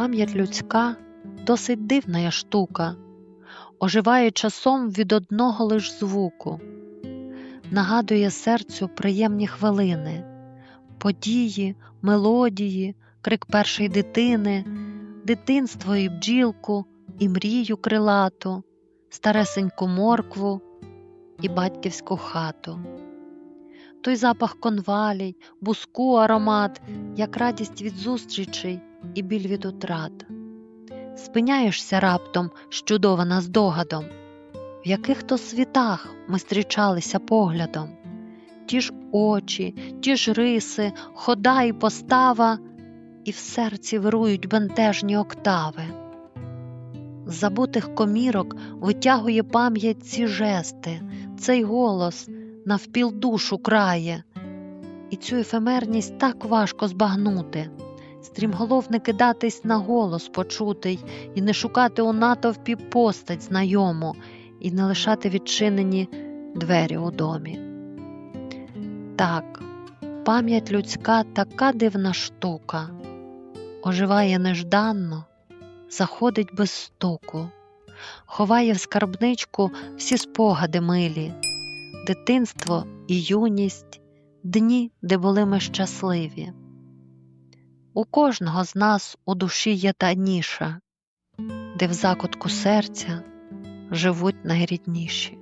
Пам'ять людська досить дивна штука, оживає часом від одного лиш звуку, нагадує серцю приємні хвилини, події, мелодії, крик першої дитини, дитинство і бджілку, і мрію крилату, старесеньку моркву і батьківську хату. Той запах конвалій, буску аромат, як радість від зустрічей і біль від утрат. Спиняєшся раптом, щудована здогадом, в яких то світах ми зустрічалися поглядом. Ті ж очі, ті ж риси, хода і постава, і в серці вирують бентежні октави. З забутих комірок витягує пам'ять ці жести, цей голос навпіл душу крає, і цю ефемерність так важко збагнути, стрімголов не кидатись на голос почутий, і не шукати у натовпі постать знайому, і не лишати відчинені двері у домі. Так, пам'ять людська така дивна штука, оживає нежданно, заходить без стуку, ховає в скарбничку всі спогади милі, дитинство і юність, дні, де були ми щасливі. У кожного з нас у душі є та ніша, де в закутку серця живуть найрідніші.